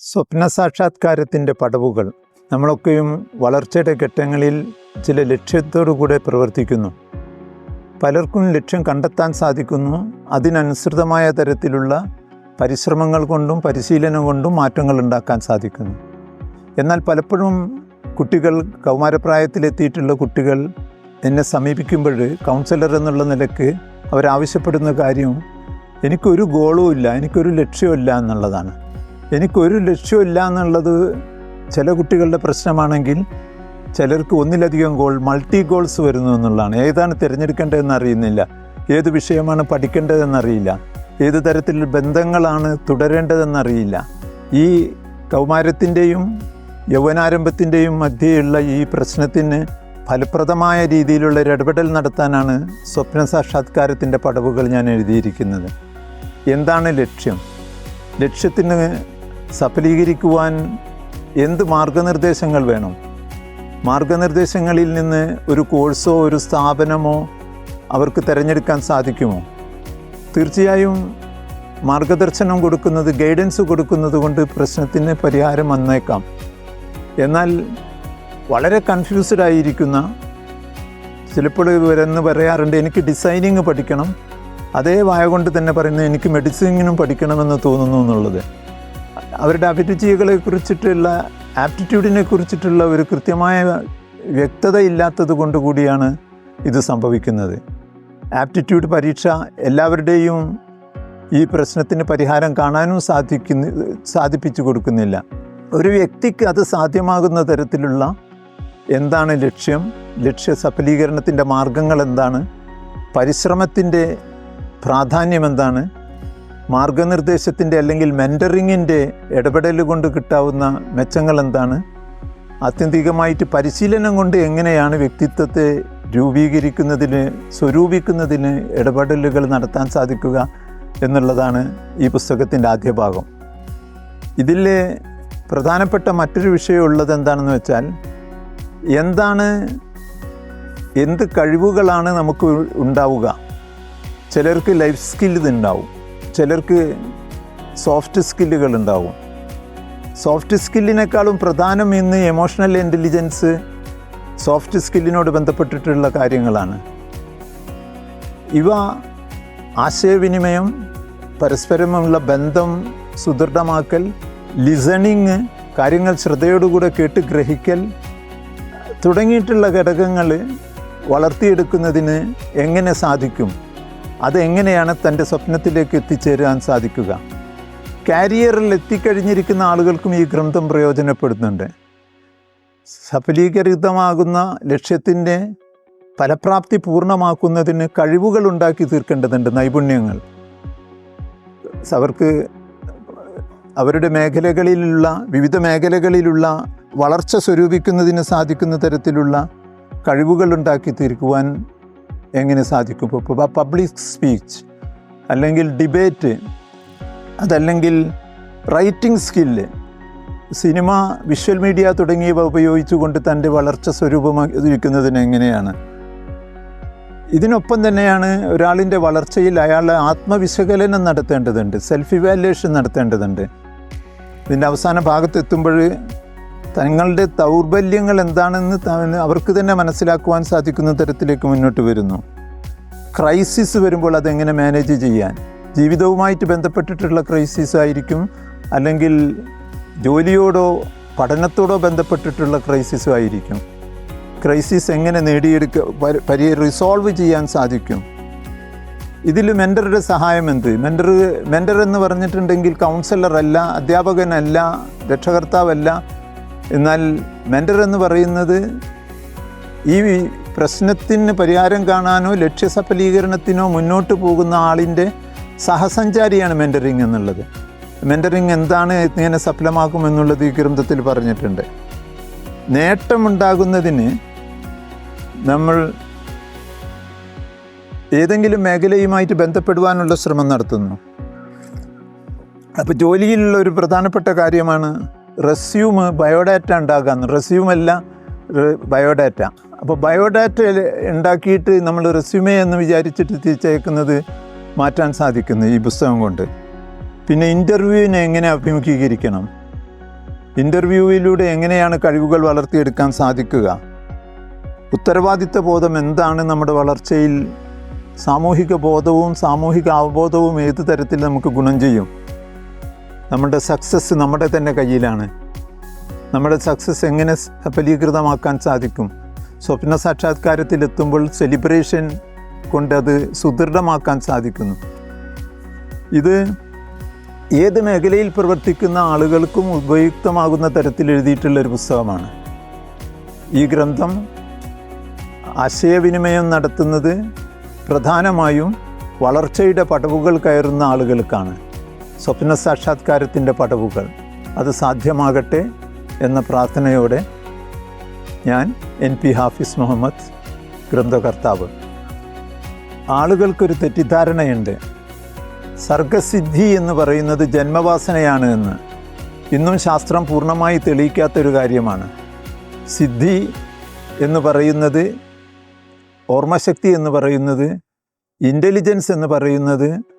സ്വപ്ന സാക്ഷാത്കാരത്തിന്റെ പടവുകൾ. നമ്മളൊക്കെയും വളർച്ചയുടെ ഘട്ടങ്ങളിൽ ചില ലക്ഷ്യത്തോടു കൂടെ പ്രവർത്തിക്കുന്നു. പലർക്കും ലക്ഷ്യം കണ്ടെത്താൻ സാധിക്കുന്നു. അതിനനുസൃതമായ തരത്തിലുള്ള പരിശ്രമങ്ങൾ കൊണ്ടും പരിശീലനം കൊണ്ടും മാറ്റങ്ങൾ ഉണ്ടാക്കാൻ സാധിക്കുന്നു. എന്നാൽ പലപ്പോഴും കുട്ടികൾ കൗമാരപ്രായത്തിലെത്തിയിട്ടുള്ള കുട്ടികൾ എന്നെ സമീപിക്കുമ്പോൾ കൗൺസിലർ എന്നുള്ള നിലയ്ക്ക് അവരാവശ്യപ്പെടുന്ന കാര്യം എനിക്കൊരു ഗോളും ഇല്ല എനിക്കൊരു ലക്ഷ്യമില്ല എന്നുള്ളതാണ്. എനിക്കൊരു ലക്ഷ്യമില്ല എന്നുള്ളത് ചില കുട്ടികളുടെ പ്രശ്നമാണെങ്കിൽ ചിലർക്ക് ഒന്നിലധികം ഗോൾ മൾട്ടി ഗോൾസ് വരുന്നു എന്നുള്ളതാണ്. ഏതാണ് തിരഞ്ഞെടുക്കേണ്ടതെന്ന് അറിയുന്നില്ല. ഏത് വിഷയമാണ് പഠിക്കേണ്ടതെന്നറിയില്ല ഏത് തരത്തിലുള്ള ബന്ധങ്ങളാണ് തുടരേണ്ടതെന്നറിയില്ല ഈ കൗമാരത്തിന്റെയും യൗവനാരംഭത്തിന്റെയും മധ്യയുള്ള ഈ പ്രശ്നത്തിന് ഫലപ്രദമായ രീതിയിലുള്ള ഒരു ഇടപെടൽ നടത്താനാണ് സ്വപ്ന സാക്ഷാത്കാരത്തിന്റെ പടവുകൾ ഞാൻ എഴുതിയിരിക്കുന്നത്. എന്താണ് ലക്ഷ്യം? ലക്ഷ്യത്തിന് സഫലീകരിക്കുവാൻ എന്ത് മാർഗനിർദ്ദേശങ്ങൾ വേണം? മാർഗനിർദ്ദേശങ്ങളിൽ നിന്ന് ഒരു കോഴ്സോ ഒരു സ്ഥാപനമോ അവർക്ക് തിരഞ്ഞെടുക്കാൻ സാധിക്കുമോ? തീർച്ചയായും മാർഗദർശനം കൊടുക്കുന്നത് ഗൈഡൻസ് കൊടുക്കുന്നത് കൊണ്ട് പ്രശ്നത്തിന് പരിഹാരം വന്നേക്കാം. എന്നാൽ വളരെ കൺഫ്യൂസ്ഡ് ആയിരിക്കുന്ന ചിലപ്പോൾ ഇവരെന്ന് പറയാറുണ്ട് എനിക്ക് ഡിസൈനിങ് പഠിക്കണം. അതേ വായ കൊണ്ട് തന്നെ പറയുന്നത് എനിക്ക് മെഡിസിനും പഠിക്കണമെന്ന് തോന്നുന്നു എന്നുള്ളത്. അവരുടെ അഭിരുചികളെ കുറിച്ചിട്ടുള്ള ആപ്റ്റിറ്റ്യൂഡിനെ കുറിച്ചിട്ടുള്ള ഒരു കൃത്യമായ വ്യക്തത ഇല്ലാത്തത് കൊണ്ട് കൂടിയാണ് ഇത് സംഭവിക്കുന്നത്. ആപ്റ്റിറ്റ്യൂഡ് പരീക്ഷ എല്ലാവരുടെയും ഈ പ്രശ്നത്തിന് പരിഹാരം കാണാനും സാധിക്കുന്ന സാധിപ്പിച്ചു കൊടുക്കുന്നില്ല. ഒരു വ്യക്തിക്ക് അത് സാധ്യമാകുന്ന തരത്തിലുള്ള എന്താണ് ലക്ഷ്യം? ലക്ഷ്യ സഫലീകരണത്തിന്റെ മാർഗങ്ങൾ എന്താണ്? പരിശ്രമത്തിന്റെ പ്രാധാന്യം എന്താണ്? മാർഗനിർദ്ദേശത്തിന്റെ അല്ലെങ്കിൽ മെന്ററിങ്ങിന്റെ ഇടപെടൽ കൊണ്ട് കിട്ടാവുന്ന മെച്ചങ്ങൾ എന്താണ്? ആത്യന്തികമായിട്ട് പരിശീലനം കൊണ്ട് എങ്ങനെയാണ് വ്യക്തിത്വത്തെ രൂപീകരിക്കുന്നതിന് സ്വരൂപിക്കുന്നതിന് ഇടപെടലുകൾ നടത്താൻ സാധിക്കുക എന്നുള്ളതാണ് ഈ പുസ്തകത്തിന്റെ ആദ്യ ഭാഗം. ഇതിലെ പ്രധാനപ്പെട്ട മറ്റൊരു വിഷയം ഉള്ളത് എന്താണെന്ന് വെച്ചാൽ എന്താണ് എന്ത് കഴിവുകളാണ് നമുക്ക് ഉണ്ടാവുക? ചിലർക്ക് ലൈഫ് സ്കില്ല് ഇതുണ്ടാവും. ചിലർക്ക് സോഫ്റ്റ് സ്കില്ലുകൾ ഉണ്ടാവും. സോഫ്റ്റ് സ്കില്ലിനേക്കാളും പ്രധാനം ഇന്ന് എമോഷണൽ ഇന്റലിജൻസ് സോഫ്റ്റ് സ്കില്ലിനോട് ബന്ധപ്പെട്ടിട്ടുള്ള കാര്യങ്ങളാണ്. ഇവ ആശയവിനിമയം പരസ്പരമുള്ള ബന്ധം സുദൃഢമാക്കൽ ലിസണിങ് കാര്യങ്ങൾ ശ്രദ്ധയോടുകൂടെ കേട്ട് ഗ്രഹിക്കൽ തുടങ്ങിയിട്ടുള്ള ഘടകങ്ങൾ വളർത്തിയെടുക്കുന്നതിന് എങ്ങനെ സാധിക്കും? അതെങ്ങനെയാണ് തന്റെ സ്വപ്നത്തിലേക്ക് എത്തിച്ചേരാൻ സാധിക്കുക? കാരിയറിൽ എത്തിക്കഴിഞ്ഞിരിക്കുന്ന ആളുകൾക്കും ഈ ഗ്രന്ഥം പ്രയോജനപ്പെടുന്നുണ്ട്. സഫലീകരിതമാകുന്ന ലക്ഷ്യത്തിന്റെ ഫലപ്രാപ്തി പൂർണമാക്കുന്നതിന് കഴിവുകൾ ഉണ്ടാക്കി തീർക്കേണ്ടതുണ്ട് നൈപുണ്യങ്ങൾ. അവർക്ക് അവരുടെ മേഖലകളിലുള്ള വിവിധ മേഖലകളിലുള്ള വളർച്ച സ്വരൂപിക്കുന്നതിന് സാധിക്കുന്ന തരത്തിലുള്ള കഴിവുകൾ ഉണ്ടാക്കി തീർക്കുവാൻ എങ്ങനെ സാധിക്കും? പബ്ലിക് സ്പീച്ച് അല്ലെങ്കിൽ ഡിബേറ്റ് അതല്ലെങ്കിൽ writing skill cinema visual media തുടങ്ങിയവ ഉപയോഗിച്ചുകൊണ്ട് തന്റെ വളർച്ച സ്വരൂപമായിരിക്കുന്നതിന് എങ്ങനെയാണ്? ഇതിനൊപ്പം തന്നെയാണ് ഒരാളിന്റെ വളർച്ചയിൽ അയാൾ ആത്മവിശകലനം നടത്തേണ്ടതുണ്ട് സെൽഫ് ഇവാലുവേഷൻ നടത്തേണ്ടതുണ്ട്. ഇതിന്റെ അവസാന ഭാഗത്തെത്തുമ്പോൾ തങ്ങളുടെ ദൗർബല്യങ്ങൾ എന്താണെന്ന് അവർക്ക് തന്നെ മനസ്സിലാക്കുവാൻ സാധിക്കുന്ന തരത്തിലേക്ക് മുന്നോട്ട് വരുന്നു. ക്രൈസിസ് വരുമ്പോൾ അതെങ്ങനെ മാനേജ് ചെയ്യാൻ? ജീവിതവുമായിട്ട് ബന്ധപ്പെട്ടിട്ടുള്ള ക്രൈസിസ് ആയിരിക്കും അല്ലെങ്കിൽ ജോലിയോടോ പഠനത്തോടോ ബന്ധപ്പെട്ടിട്ടുള്ള ക്രൈസിസ് ആയിരിക്കും. ക്രൈസിസ് എങ്ങനെ നേടിയെടുക്ക പരി- റിസോൾവ് ചെയ്യാൻ സാധിക്കും. ഇതിൽ മെന്ററുടെ സഹായം എന്ത്? മെന്റർ മെന്റർ എന്ന് പറഞ്ഞിട്ടുണ്ടെങ്കിൽ കൗൺസിലറല്ല അധ്യാപകനല്ല രക്ഷകർത്താവല്ല എന്നാൽ മെന്റർ എന്ന് പറയുന്നത് ഈ പ്രശ്നത്തിന് പരിഹാരം കാണാനോ ലക്ഷ്യസഫലീകരണത്തിനോ മുന്നോട്ട് പോകുന്ന ആളിന്റെ സഹസഞ്ചാരിയാണ് മെന്ററിങ് എന്നുള്ളത്. മെന്ററിങ് എന്താണ് ഇങ്ങനെ സഫലമാക്കും എന്നുള്ളത് ഈ ഗ്രന്ഥത്തിൽ പറഞ്ഞിട്ടുണ്ട്. നേട്ടമുണ്ടാകുന്നതിന് നമ്മൾ ഏതെങ്കിലും മേഖലയുമായിട്ട് ബന്ധപ്പെടുവാനുള്ള ശ്രമം നടത്തുന്നു. അപ്പോൾ ജോലിയിലുള്ള ഒരു പ്രധാനപ്പെട്ട കാര്യമാണ് റെസ്യൂം ബയോഡാറ്റ ഉണ്ടാക്കാൻ റെസ്യൂം അല്ല ബയോഡാറ്റ അപ്പോൾ ബയോഡാറ്റ ഉണ്ടാക്കിയിട്ട് നമ്മൾ റെസ്യൂമേ എന്ന് വിചാരിച്ചിട്ട് തിരിച്ചയക്കുന്നത് മാറ്റാൻ സാധിക്കുന്നു ഈ പുസ്തകം കൊണ്ട്. പിന്നെ ഇന്റർവ്യൂവിനെ എങ്ങനെ അഭിമുഖീകരിക്കണം? ഇന്റർവ്യൂവിലൂടെ എങ്ങനെയാണ് കഴിവുകൾ വളർത്തിയെടുക്കാൻ സാധിക്കുക? ഉത്തരവാദിത്ത ബോധം എന്താണ് നമ്മുടെ വളർച്ചയിൽ? സാമൂഹിക ബോധവും സാമൂഹിക അവബോധവും ഏത് തരത്തിൽ നമുക്ക് ഗുണം ചെയ്യും? നമ്മുടെ സക്സസ് നമ്മുടെ തന്നെ കയ്യിലാണ്. നമ്മുടെ സക്സസ് എങ്ങനെ സഫലീകൃതമാക്കാൻ സാധിക്കും? സ്വപ്ന സാക്ഷാത്കാരത്തിലെത്തുമ്പോൾ സെലിബ്രേഷൻ കൊണ്ട് അത് സുദൃഢമാക്കാൻ സാധിക്കുന്നു. ഇത് ഏത് മേഖലയിൽ പ്രവർത്തിക്കുന്ന ആളുകൾക്കും ഉപയുക്തമാകുന്ന തരത്തിൽ എഴുതിയിട്ടുള്ള ഒരു പുസ്തകമാണ്. ഈ ഗ്രന്ഥം ആശയവിനിമയം നടത്തുന്നത് പ്രധാനമായും വളർച്ചയുടെ പടവുകൾ കയറുന്ന ആളുകൾക്കാണ്. സ്വപ്ന സാക്ഷാത്കാരത്തിന്റെ പടവുകൾ. അത് സാധ്യമാകട്ടെ എന്ന പ്രാർത്ഥനയോടെ ഞാൻ എൻ പി ഹാഫിസ് മുഹമ്മദ് ഗ്രന്ഥകർത്താവ്. ആളുകൾക്കൊരു തെറ്റിദ്ധാരണയുണ്ട്. സർഗസിദ്ധി എന്ന് പറയുന്നത് ജന്മവാസനയാണ് എന്ന്. ഇന്നും ശാസ്ത്രം പൂർണമായി തെളിയിക്കാത്തൊരു കാര്യമാണ്. സിദ്ധി എന്ന് പറയുന്നത് ഓർമ്മശക്തി എന്ന് പറയുന്നത് ഇന്റലിജൻസ് എന്ന് പറയുന്നത്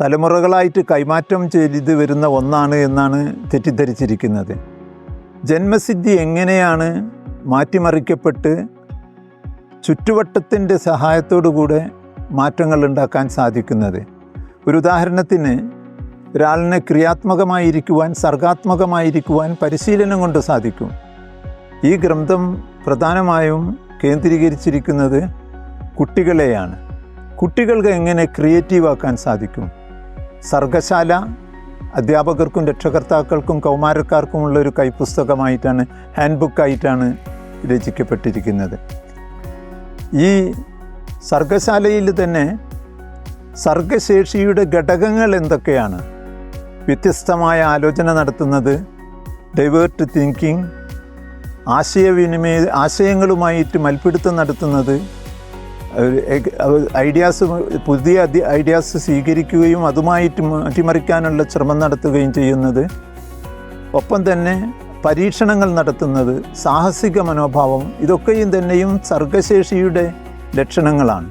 തലമുറകളായിട്ട് കൈമാറ്റം ചെയ്ത് വരുന്ന ഒന്നാണ് എന്നാണ് തെറ്റിദ്ധരിച്ചിരിക്കുന്നത്. ജന്മസിദ്ധി എങ്ങനെയാണ് മാറ്റിമറിക്കപ്പെട്ട് ചുറ്റുവട്ടത്തിന്റെ സഹായത്തോടുകൂടെ മാറ്റങ്ങൾ ഉണ്ടാക്കാൻ സാധിക്കുന്നത്? ഒരു ഉദാഹരണത്തിന് ഒരാളിനെ ക്രിയാത്മകമായിരിക്കുവാൻ സർഗാത്മകമായിരിക്കുവാൻ പരിശീലനം കൊണ്ട് സാധിക്കും. ഈ ഗ്രന്ഥം പ്രധാനമായും കേന്ദ്രീകരിച്ചിരിക്കുന്നത് കുട്ടികളെയാണ്. കുട്ടികൾക്ക് എങ്ങനെ ക്രിയേറ്റീവ് ആക്കാൻ സാധിക്കും? സർഗശാല അധ്യാപകർക്കും രക്ഷകർത്താക്കൾക്കും കൗമാരക്കാർക്കുമുള്ള ഒരു കൈപ്പുസ്തകമായിട്ടാണ് ഹാൻഡ് ബുക്കായിട്ടാണ് രചിക്കപ്പെട്ടിരിക്കുന്നത്. ഈ സർഗശാലയിൽ തന്നെ സർഗശേഷിയുടെ ഘടകങ്ങൾ എന്തൊക്കെയാണ്? വ്യത്യസ്തമായ ആലോചന നടത്തുന്നത് ഡൈവേർട്ട് തിങ്കിങ് ആശയവിനിമയ ആശയങ്ങളുമായിട്ട് മൽപ്പിടുത്തം നടത്തുന്നത് ഐഡിയാസ് പുതിയ ഐഡിയാസ് സ്വീകരിക്കുകയും അതുമായിട്ട് മാറ്റിമറിക്കാനുള്ള ശ്രമം നടത്തുകയും ചെയ്യുന്നത്. ഒപ്പം തന്നെ പരീക്ഷണങ്ങൾ നടത്തുന്നത് സാഹസിക മനോഭാവം ഇതൊക്കെയും തന്നെയും സർഗശേഷിയുടെ ലക്ഷണങ്ങളാണ്.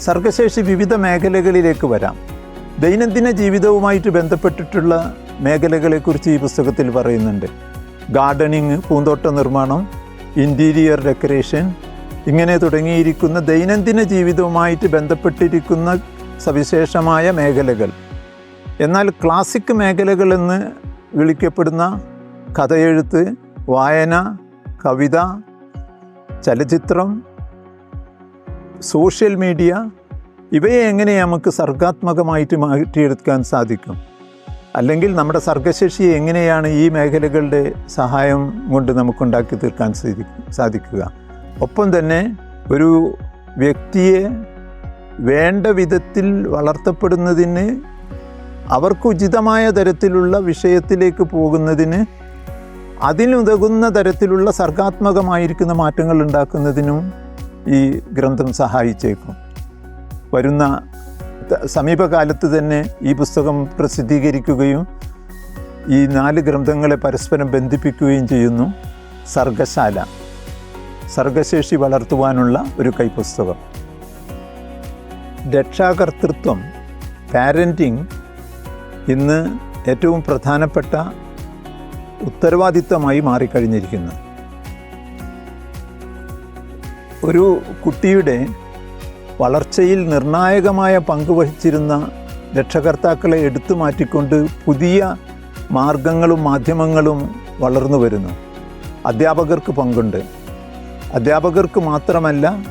സർഗശേഷി വിവിധ മേഖലകളിലേക്ക് വരാം. ദൈനംദിന ജീവിതവുമായിട്ട് ബന്ധപ്പെട്ടിട്ടുള്ള മേഖലകളെക്കുറിച്ച് ഈ പുസ്തകത്തിൽ പറയുന്നുണ്ട്. ഗാർഡനിങ് പൂന്തോട്ട നിർമ്മാണം ഇന്റീരിയർ ഡെക്കറേഷൻ ഇങ്ങനെ തുടങ്ങിയിരിക്കുന്ന ദൈനംദിന ജീവിതവുമായിട്ട് ബന്ധപ്പെട്ടിരിക്കുന്ന സവിശേഷമായ മേഖലകൾ. എന്നാൽ ക്ലാസിക് മേഖലകളെന്ന് വിളിക്കപ്പെടുന്ന കഥയെഴുത്ത് വായന കവിത ചലച്ചിത്രം സോഷ്യൽ മീഡിയ ഇവയെ എങ്ങനെ നമുക്ക് സർഗാത്മകമായിട്ട് മാറ്റിയെടുക്കാൻ സാധിക്കും? അല്ലെങ്കിൽ നമ്മുടെ സർഗശേഷിയെ എങ്ങനെയാണ് ഈ മേഖലകളുടെ സഹായം കൊണ്ട് നമുക്കുണ്ടാക്കി തീർക്കാൻ സാധിക്കുക? ഒപ്പം തന്നെ ഒരു വ്യക്തിയെ വേണ്ട വിധത്തിൽ വളർത്തപ്പെടുന്നതിന് അവർക്ക് ഉചിതമായ തരത്തിലുള്ള വിഷയത്തിലേക്ക് പോകുന്നതിന് അതിനുതകുന്ന തരത്തിലുള്ള സർഗാത്മകമായിരിക്കുന്ന മാറ്റങ്ങൾ ഉണ്ടാക്കുന്നതിനും ഈ ഗ്രന്ഥം സഹായിച്ചേക്കും. വരുന്ന സമീപകാലത്ത് തന്നെ ഈ പുസ്തകം പ്രസിദ്ധീകരിക്കുകയും ഈ നാല് ഗ്രന്ഥങ്ങളെ പരസ്പരം ബന്ധിപ്പിക്കുകയും ചെയ്യുന്നു. സർഗശാല. സർഗശേഷി വളർത്തുവാനുള്ള ഒരു കൈപുസ്തകം രക്ഷാകർത്തൃത്വം പാരന്റിങ് ഇന്ന് ഏറ്റവും പ്രധാനപ്പെട്ട ഉത്തരവാദിത്വമായി മാറിക്കഴിഞ്ഞിരിക്കുന്നു. ഒരു കുട്ടിയുടെ വളർച്ചയിൽ നിർണായകമായ പങ്ക് വഹിച്ചിരുന്ന രക്ഷകർത്താക്കളെ എടുത്തു മാറ്റിക്കൊണ്ട് പുതിയ മാർഗങ്ങളും മാധ്യമങ്ങളും വളർന്നു വരുന്നു. അധ്യാപകർക്ക് പങ്കുണ്ട്. അധ്യാപകർക്ക് മാത്രമല്ല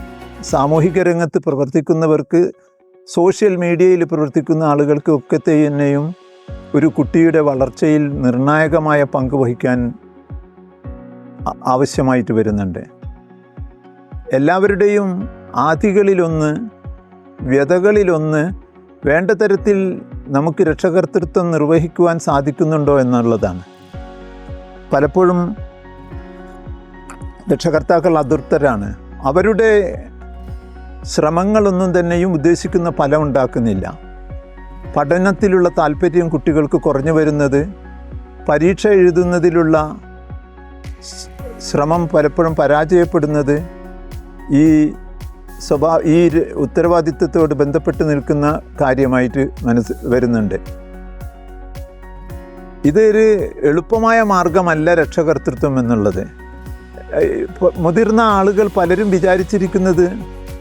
സാമൂഹിക രംഗത്ത് പ്രവർത്തിക്കുന്നവർക്ക് സോഷ്യൽ മീഡിയയിൽ പ്രവർത്തിക്കുന്ന ആളുകൾക്ക് ഒക്കെ തന്നെയും ഒരു കുട്ടിയുടെ വളർച്ചയിൽ നിർണായകമായ പങ്ക് വഹിക്കാൻ ആവശ്യമായിട്ട് വരുന്നുണ്ട്. എല്ലാവരുടെയും ആദികളിലൊന്ന് വ്യതകളിലൊന്ന് വേണ്ട തരത്തിൽ നമുക്ക് രക്ഷകർത്തൃത്വം നിർവഹിക്കുവാൻ സാധിക്കുന്നുണ്ടോ എന്നുള്ളതാണ്. പലപ്പോഴും രക്ഷകർത്താക്കൾ അതൃപ്തരാണ്. അവരുടെ ശ്രമങ്ങളൊന്നും തന്നെയും ഉദ്ദേശിക്കുന്ന ഫലം ഉണ്ടാക്കുന്നില്ല. പഠനത്തിലുള്ള താല്പര്യം കുട്ടികൾക്ക് കുറഞ്ഞു വരുന്നത് പരീക്ഷ എഴുതുന്നതിലുള്ള ശ്രമം പലപ്പോഴും പരാജയപ്പെടുന്നത് ഈ സ്വഭാ ഈ ഉത്തരവാദിത്വത്തോട് ബന്ധപ്പെട്ട് നിൽക്കുന്ന കാര്യമായിട്ട് മനസ്സ് വരുന്നുണ്ട്. ഇതൊരു എളുപ്പമായ മാർഗമല്ല രക്ഷകർത്തൃത്വം എന്നുള്ളത്. മുതിർന്ന ആളുകൾ പലരും വിചാരിച്ചിരിക്കുന്നത്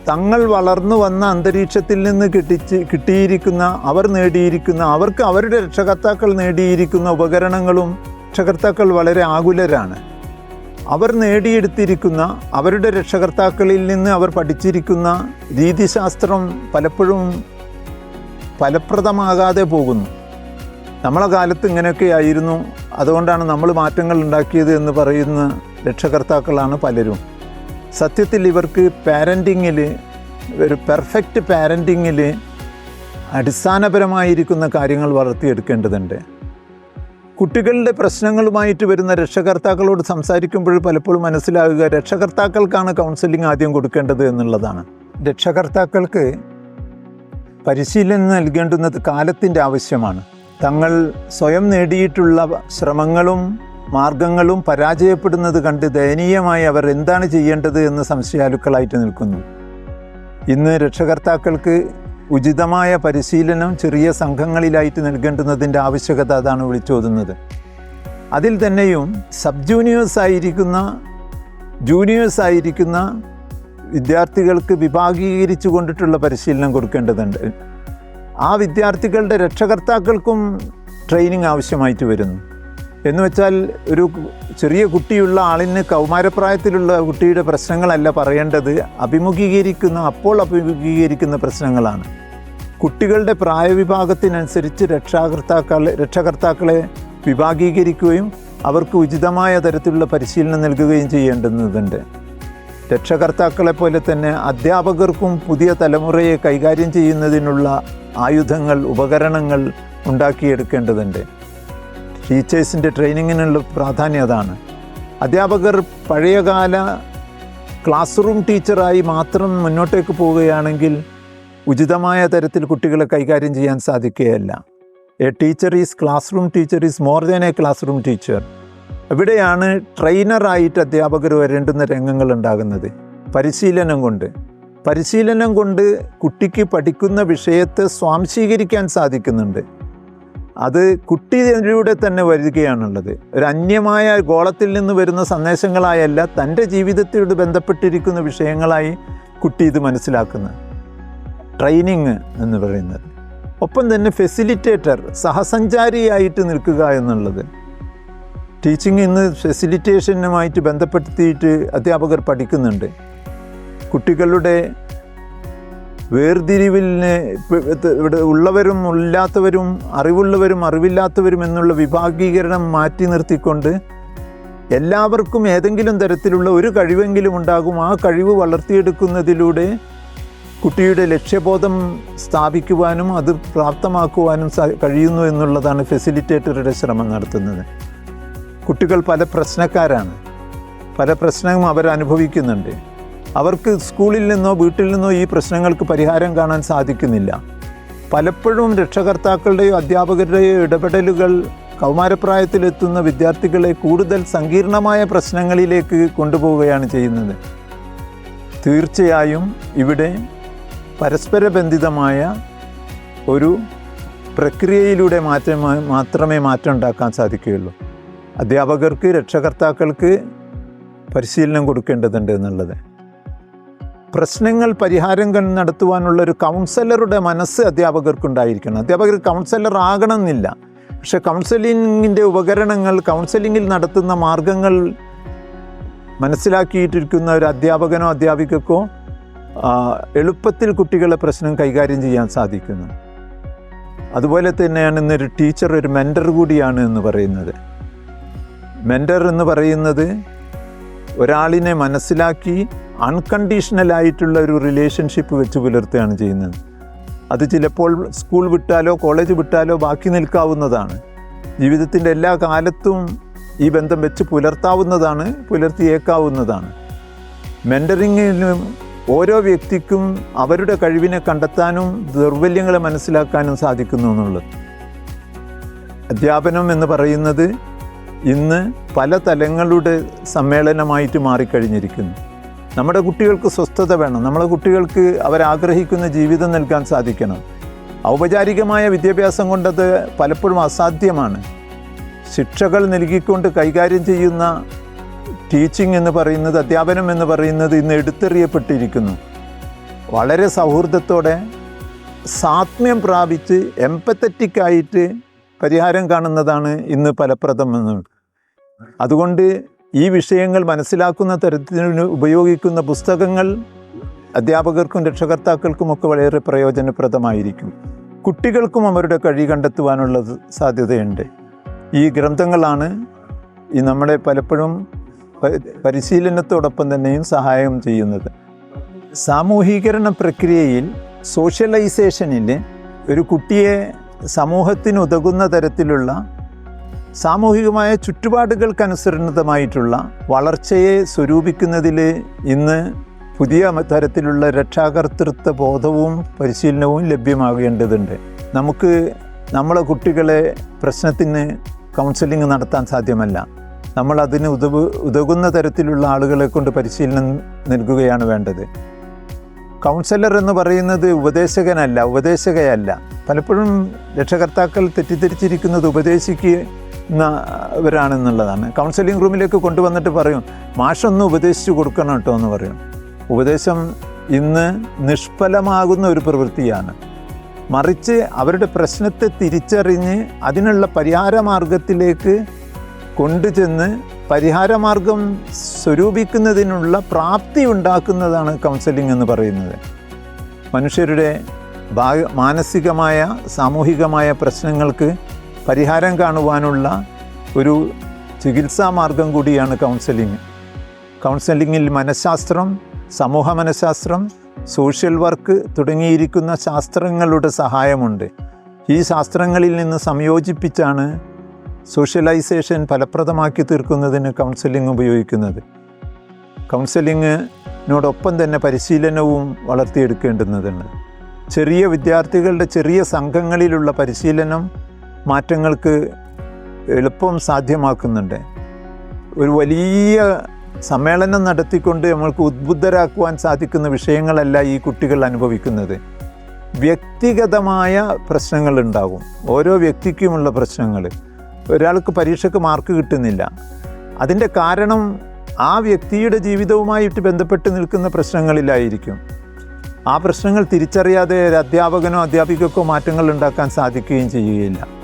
തങ്ങൾ വളർന്നു വന്ന അന്തരീക്ഷത്തിൽ നിന്ന് കിട്ടിച്ച് കിട്ടിയിരിക്കുന്ന അവർ നേടിയിരിക്കുന്ന അവർക്ക് അവരുടെ രക്ഷകർത്താക്കൾ നേടിയിരിക്കുന്ന ഉപകരണങ്ങളും രക്ഷകർത്താക്കൾ വളരെ ആകുലരാണ്. അവർ നേടിയെടുത്തിരിക്കുന്ന അവരുടെ രക്ഷകർത്താക്കളിൽ നിന്ന് അവർ പഠിച്ചിരിക്കുന്ന രീതിശാസ്ത്രം പലപ്പോഴും ഫലപ്രദമാകാതെ പോകുന്നു. നമ്മളെ കാലത്ത് ഇങ്ങനെയൊക്കെ ആയിരുന്നു. അതുകൊണ്ടാണ് നമ്മൾ മാറ്റങ്ങൾ ഉണ്ടാക്കിയത് എന്ന് പറയുന്ന രക്ഷകർത്താക്കളാണ് പലരും. സത്യത്തിൽ ഇവർക്ക് പാരന്റിങ്ങിൽ ഒരു പെർഫെക്റ്റ് പാരന്റിങ്ങിൽ അടിസ്ഥാനപരമായിരിക്കുന്ന കാര്യങ്ങൾ വളർത്തിയെടുക്കേണ്ടതുണ്ട്. കുട്ടികളുടെ പ്രശ്നങ്ങളുമായിട്ട് വരുന്ന രക്ഷകർത്താക്കളോട് സംസാരിക്കുമ്പോൾ പലപ്പോഴും മനസ്സിലാകുക രക്ഷകർത്താക്കൾക്കാണ് കൗൺസിലിംഗ് ആദ്യം കൊടുക്കേണ്ടത് എന്നുള്ളതാണ്. രക്ഷകർത്താക്കൾക്ക് പരിശീലനം നൽകേണ്ടുന്നത് കാലത്തിന്റെ ആവശ്യമാണ്. തങ്ങൾ സ്വയം നേടിയിട്ടുള്ള ശ്രമങ്ങളും മാർഗങ്ങളും പരാജയപ്പെടുന്നത് കണ്ട് ദയനീയമായി അവർ എന്താണ് ചെയ്യേണ്ടത് എന്ന് സംശയാലുക്കളായിട്ട് നിൽക്കുന്നു. ഇന്ന് രക്ഷകർത്താക്കൾക്ക് ഉചിതമായ പരിശീലനം ചെറിയ സംഘങ്ങളിലായിട്ട് നൽകേണ്ടുന്നതിന്റെ ആവശ്യകത അതാണ് വിളിച്ചോതുന്നത്. അതിൽ തന്നെയും സബ് ജൂനിയേഴ്സ് ആയിരിക്കുന്ന ജൂനിയേഴ്സ് ആയിരിക്കുന്ന വിദ്യാർത്ഥികൾക്ക് വിഭാഗീകരിച്ചു കൊണ്ടിട്ടുള്ള പരിശീലനം കൊടുക്കേണ്ടതുണ്ട്. ആ വിദ്യാർത്ഥികളുടെ രക്ഷകർത്താക്കൾക്കും ട്രെയിനിങ് ആവശ്യമായിട്ട് വരുന്നു. എന്ന് വെച്ചാൽ ഒരു ചെറിയ കുട്ടിയുള്ള ആളിന് കൗമാരപ്രായത്തിലുള്ള കുട്ടിയുടെ പ്രശ്നങ്ങളല്ല പറയേണ്ടത്. അഭിമുഖീകരിക്കുന്ന അപ്പോൾ അഭിമുഖീകരിക്കുന്ന പ്രശ്നങ്ങളാണ്. കുട്ടികളുടെ പ്രായവിഭാഗത്തിനനുസരിച്ച് രക്ഷാകർത്താക്കൾ രക്ഷകർത്താക്കളെ വിഭാഗീകരിക്കുകയും അവർക്ക് ഉചിതമായ തരത്തിലുള്ള പരിശീലനം നൽകുകയും ചെയ്യേണ്ടുന്നതുണ്ട് രക്ഷകർത്താക്കളെ പോലെ തന്നെ അധ്യാപകർക്കും പുതിയ തലമുറയെ കൈകാര്യം ചെയ്യുന്നതിനുള്ള ആയുധങ്ങൾ ഉപകരണങ്ങൾ ഉണ്ടാക്കിയെടുക്കേണ്ടതുണ്ട്. ടീച്ചേഴ്സിന്റെ ട്രെയിനിങ്ങിനുള്ള പ്രാധാന്യം അതാണ്. അധ്യാപകർ പഴയകാല ക്ലാസ് റൂം ടീച്ചറായി മാത്രം മുന്നോട്ടേക്ക് പോവുകയാണെങ്കിൽ ഉചിതമായ തരത്തിൽ കുട്ടികളെ കൈകാര്യം ചെയ്യാൻ സാധിക്കുകയല്ല. A teacher is classroom teacher is more than a classroom teacher ഇവിടെയാണ് ട്രെയിനറായിട്ട് അധ്യാപകർ വരേണ്ടുന്ന രംഗങ്ങൾ ഉണ്ടാകുന്നത്. പരിശീലനം കൊണ്ട്. പരിശീലനം കൊണ്ട് കുട്ടിക്ക് പഠിക്കുന്ന വിഷയത്തെ സ്വാംശീകരിക്കാൻ സാധിക്കുന്നുണ്ട്. അത് കുട്ടിയിലൂടെ തന്നെ വരികയാണുള്ളത്. ഒരു അന്യമായ ഗോളത്തിൽ നിന്ന് വരുന്ന സന്ദേശങ്ങളായല്ല തന്റെ ജീവിതത്തോട് ബന്ധപ്പെട്ടിരിക്കുന്ന വിഷയങ്ങളായി കുട്ടി ഇത് മനസ്സിലാക്കുന്നത്. ട്രെയിനിങ് എന്ന് പറയുന്നത്. ഒപ്പം തന്നെ ഫെസിലിറ്റേറ്റർ സഹസഞ്ചാരിയായിട്ട് നിൽക്കുക എന്നുള്ളത്. ടീച്ചിങ് ഇന്ന് ഫെസിലിറ്റേഷനുമായിട്ട് ബന്ധപ്പെടുത്തിയിട്ട് അധ്യാപകർ പഠിക്കുന്നുണ്ട്. കുട്ടികളുടെ വേർതിരിവിന് ഇവിടെ ഉള്ളവരും ഇല്ലാത്തവരും അറിവുള്ളവരും അറിവില്ലാത്തവരും എന്നുള്ള വിഭാഗീകരണം മാറ്റി നിർത്തിക്കൊണ്ട് എല്ലാവർക്കും ഏതെങ്കിലും തരത്തിലുള്ള ഒരു കഴിവെങ്കിലും ഉണ്ടാകും. ആ കഴിവ് വളർത്തിയെടുക്കുന്നതിലൂടെ കുട്ടിയുടെ ലക്ഷ്യബോധം സ്ഥാപിക്കുവാനും അത് പ്രാപ്തമാക്കുവാനും കഴിയുന്നു എന്നുള്ളതാണ് ഫെസിലിറ്റേറ്ററുടെ ശ്രമം നടത്തുന്നത്. കുട്ടികൾ പല പ്രശ്നക്കാരാണ്. പല പ്രശ്നവും അവരനുഭവിക്കുന്നുണ്ട്. അവർക്ക് സ്കൂളിൽ നിന്നോ വീട്ടിൽ നിന്നോ ഈ പ്രശ്നങ്ങൾക്ക് പരിഹാരം കാണാൻ സാധിക്കുന്നില്ല. പലപ്പോഴും രക്ഷകർത്താക്കളുടെയോ അധ്യാപകരുടെയോ ഇടപെടലുകൾ കൗമാരപ്രായത്തിലെത്തുന്ന വിദ്യാർത്ഥികളെ കൂടുതൽ സങ്കീർണമായ പ്രശ്നങ്ങളിലേക്ക് കൊണ്ടുപോവുകയാണ് ചെയ്യുന്നത്. തീർച്ചയായും ഇവിടെ പരസ്പരബന്ധിതമായ ഒരു പ്രക്രിയയിലൂടെ മാറ്റം മാത്രമേ മാറ്റം ഉണ്ടാക്കാൻ സാധിക്കുകയുള്ളൂ. അധ്യാപകർക്ക് രക്ഷകർത്താക്കൾക്ക് പരിശീലനം കൊടുക്കേണ്ടതുണ്ട് എന്നുള്ളത്. പ്രശ്നങ്ങൾ പരിഹാരം നടത്തുവാനുള്ള ഒരു കൗൺസിലറുടെ മനസ്സ് അധ്യാപകർക്കുണ്ടായിരിക്കണം. അധ്യാപകർ കൗൺസിലർ ആകണമെന്നില്ല. പക്ഷേ കൗൺസിലിങ്ങിന്റെ ഉപകരണങ്ങൾ കൗൺസിലിങ്ങിൽ നടത്തുന്ന മാർഗങ്ങൾ മനസ്സിലാക്കിയിട്ടിരിക്കുന്ന ഒരു അധ്യാപകനോ അധ്യാപികക്കോ എളുപ്പത്തിൽ കുട്ടികളെ പ്രശ്നം കൈകാര്യം ചെയ്യാൻ സാധിക്കുന്നു. അതുപോലെ തന്നെയാണ് ഇന്നൊരു ടീച്ചർ ഒരു മെന്റർ കൂടിയാണ് എന്ന് പറയുന്നത്. മെന്റർ എന്ന് പറയുന്നത് ഒരാളിനെ മനസ്സിലാക്കി അൺകണ്ടീഷണൽ ആയിട്ടുള്ള ഒരു റിലേഷൻഷിപ്പ് വെച്ച് പുലർത്തുകയാണ് ചെയ്യുന്നത്. അത് ചിലപ്പോൾ സ്കൂൾ വിട്ടാലോ കോളേജ് വിട്ടാലോ ബാക്കി നിൽക്കാവുന്നതാണ്. ജീവിതത്തിന്റെ എല്ലാ കാലത്തും ഈ ബന്ധം വെച്ച് പുലർത്താവുന്നതാണ് പുലർത്തിയേക്കാവുന്നതാണ്. മെന്ററിങ്ങിനും ഓരോ വ്യക്തിക്കും അവരുടെ കഴിവിനെ കണ്ടെത്താനും ദൗർബല്യങ്ങളെ മനസ്സിലാക്കാനും സാധിക്കുന്നു എന്നുള്ളത്. അധ്യാപനം എന്ന് പറയുന്നത് ഇന്ന് പല തലങ്ങളുടെ സമ്മേളനമായിട്ട് മാറിക്കഴിഞ്ഞിരിക്കുന്നു. നമ്മുടെ കുട്ടികൾക്ക് സ്വസ്ഥത വേണം. നമ്മുടെ കുട്ടികൾക്ക് അവരാഗ്രഹിക്കുന്ന ജീവിതം നൽകാൻ സാധിക്കണം. ഔപചാരികമായ വിദ്യാഭ്യാസം കൊണ്ടത് പലപ്പോഴും അസാധ്യമാണ്. ശിക്ഷകൾ നൽകിക്കൊണ്ട് കൈകാര്യം ചെയ്യുന്ന ടീച്ചിങ് എന്ന് പറയുന്നത് അധ്യാപനം എന്ന് പറയുന്നത് ഇന്ന് എടുത്തെറിയപ്പെട്ടിരിക്കുന്നു. വളരെ സൗഹൃദത്തോടെ സാത്മ്യം പ്രാപിച്ച് എംപത്തറ്റിക്കായിട്ട് പരിഹാരം കാണുന്നതാണ് ഇന്ന് ഫലപ്രദമെന്ന്. അതുകൊണ്ട് ഈ വിഷയങ്ങൾ മനസ്സിലാക്കുന്ന തരത്തിന് ഉപയോഗിക്കുന്ന പുസ്തകങ്ങൾ അധ്യാപകർക്കും രക്ഷകർത്താക്കൾക്കുമൊക്കെ വളരെ പ്രയോജനപ്രദമായിരിക്കും. കുട്ടികൾക്കും അവരുടെ കഴി കണ്ടെത്തുവാനുള്ള സാധ്യതയുണ്ട്. ഈ ഗ്രന്ഥങ്ങളാണ് ഈ നമ്മളെ പലപ്പോഴും പരിശീലനത്തോടൊപ്പം തന്നെയും സഹായം ചെയ്യുന്നത്. സാമൂഹീകരണ പ്രക്രിയയിൽ സോഷ്യലൈസേഷനിൽ ഒരു കുട്ടിയെ സമൂഹത്തിന് ഉതകുന്ന തരത്തിലുള്ള സാമൂഹികമായ ചുറ്റുപാടുകൾക്കനുസൃതമായിട്ടുള്ള വളർച്ചയെ സ്വരൂപിക്കുന്നതിൽ ഇന്ന് പുതിയ തരത്തിലുള്ള രക്ഷാകർത്തൃത്വ ബോധവും പരിശീലനവും ലഭ്യമാകേണ്ടതുണ്ട്. നമുക്ക് നമ്മളെ കുട്ടികളെ പ്രശ്നത്തിന് കൗൺസിലിംഗ് നടത്താൻ സാധ്യമല്ല. നമ്മൾ അതിന് ഉതവ് ഉതകുന്ന തരത്തിലുള്ള ആളുകളെ കൊണ്ട് പരിശീലനം നൽകുകയാണ് വേണ്ടത്. കൗൺസിലർ എന്ന് പറയുന്നത് ഉപദേശകനല്ല ഉപദേശകയല്ല. പലപ്പോഴും രക്ഷകർത്താക്കൾ തെറ്റിദ്ധരിച്ചിരിക്കുന്നത് ഉപദേശിക്കുന്നവരാണെന്നുള്ളതാണ് കൗൺസിലിംഗ് റൂമിലേക്ക് കൊണ്ടുവന്നിട്ട് പറയും മാഷൊന്ന് ഉപദേശിച്ചു കൊടുക്കണം കേട്ടോ എന്ന് പറയും. ഉപദേശം ഇന്ന് നിഷ്ഫലമാകുന്ന ഒരു പ്രവൃത്തിയാണ്. മറിച്ച് അവരുടെ പ്രശ്നത്തെ തിരിച്ചറിഞ്ഞ് അതിനുള്ള പരിഹാരമാർഗത്തിലേക്ക് കൊണ്ടുചെന്ന് പരിഹാരമാർഗം സ്വരൂപിക്കുന്നതിനുള്ള പ്രാപ്തി ഉണ്ടാക്കുന്നതാണ് കൗൺസിലിംഗ് എന്ന് പറയുന്നത്. മനുഷ്യരുടെ മാനസികമായ സാമൂഹികമായ പ്രശ്നങ്ങൾക്ക് പരിഹാരം കാണുവാനുള്ള ഒരു ചികിത്സാ മാർഗം കൂടിയാണ് കൗൺസിലിംഗ് കൗൺസിലിങ്ങിൽ മനഃശാസ്ത്രം സമൂഹ മനഃശാസ്ത്രം സോഷ്യൽ വർക്ക് തുടങ്ങിയിരിക്കുന്ന ശാസ്ത്രങ്ങളുടെ സഹായമുണ്ട്. ഈ ശാസ്ത്രങ്ങളിൽ നിന്ന് സംയോജിപ്പിച്ചാണ് സോഷ്യലൈസേഷൻ ഫലപ്രദമാക്കി തീർക്കുന്നതിന് കൗൺസിലിംഗ് ഉപയോഗിക്കുന്നത്. കൗൺസിലിങ്ങിനോടൊപ്പം തന്നെ പരിശീലനവും വളർത്തിയെടുക്കേണ്ടുന്നതുണ്ട് ചെറിയ വിദ്യാർത്ഥികളുടെ ചെറിയ സംഘങ്ങളിലുള്ള പരിശീലനം മാറ്റങ്ങൾക്ക് എളുപ്പം സാധ്യമാക്കുന്നുണ്ട്. ഒരു വലിയ സമ്മേളനം നടത്തിക്കൊണ്ട് നമ്മൾക്ക് ഉദ്ബുദ്ധരാക്കുവാൻ സാധിക്കുന്ന വിഷയങ്ങളല്ല ഈ കുട്ടികൾ അനുഭവിക്കുന്നത്. വ്യക്തിഗതമായ പ്രശ്നങ്ങൾ ഉണ്ടാകും ഓരോ വ്യക്തിക്കുമുള്ള പ്രശ്നങ്ങൾ. ഒരാൾക്ക് പരീക്ഷയ്ക്ക് മാർക്ക് കിട്ടുന്നില്ല. അതിന്റെ കാരണം ആ വ്യക്തിയുടെ ജീവിതവുമായിട്ട് ബന്ധപ്പെട്ട് നിൽക്കുന്ന പ്രശ്നങ്ങളിലായിരിക്കും. ആ പ്രശ്നങ്ങൾ തിരിച്ചറിയാതെ ഒരു അധ്യാപകനോ അധ്യാപികക്കോ മാറ്റങ്ങൾ ഉണ്ടാക്കാൻ സാധിക്കുകയും ചെയ്യുകയില്ല.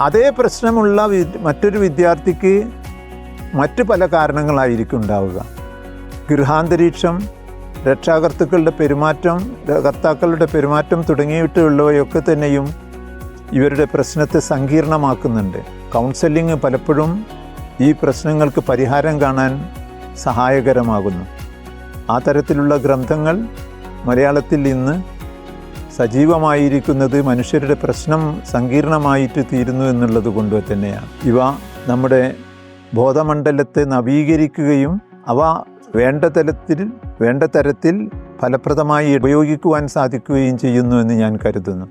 അതേ പ്രശ്നമുള്ള മറ്റൊരു വിദ്യാർത്ഥിക്ക് മറ്റു പല കാരണങ്ങളായിരിക്കും ഉണ്ടാവുക. ഗൃഹാന്തരീക്ഷം രക്ഷാകർത്തുക്കളുടെ പെരുമാറ്റം കർത്താക്കളുടെ പെരുമാറ്റം തുടങ്ങിയിട്ടുള്ളവയൊക്കെ തന്നെയും ഇവരുടെ പ്രശ്നത്തെ സങ്കീർണമാക്കുന്നുണ്ട്. കൗൺസലിംഗ് പലപ്പോഴും ഈ പ്രശ്നങ്ങൾക്ക് പരിഹാരം കാണാൻ സഹായകരമാകുന്നു. ആ തരത്തിലുള്ള ഗ്രന്ഥങ്ങൾ മലയാളത്തിൽ ഇന്ന് സജീവമായിരിക്കുന്നത് മനുഷ്യരുടെ പ്രശ്നം സങ്കീർണമായിട്ട് തീരുന്നു എന്നുള്ളത് കൊണ്ട് തന്നെയാണ്. ഇവ നമ്മുടെ ബോധമണ്ഡലത്തെ നവീകരിക്കുകയും അവ വേണ്ട തലത്തിൽ വേണ്ട തരത്തിൽ ഫലപ്രദമായി ഉപയോഗിക്കുവാൻ സാധിക്കുകയും ചെയ്യുന്നു എന്ന് ഞാൻ കരുതുന്നു.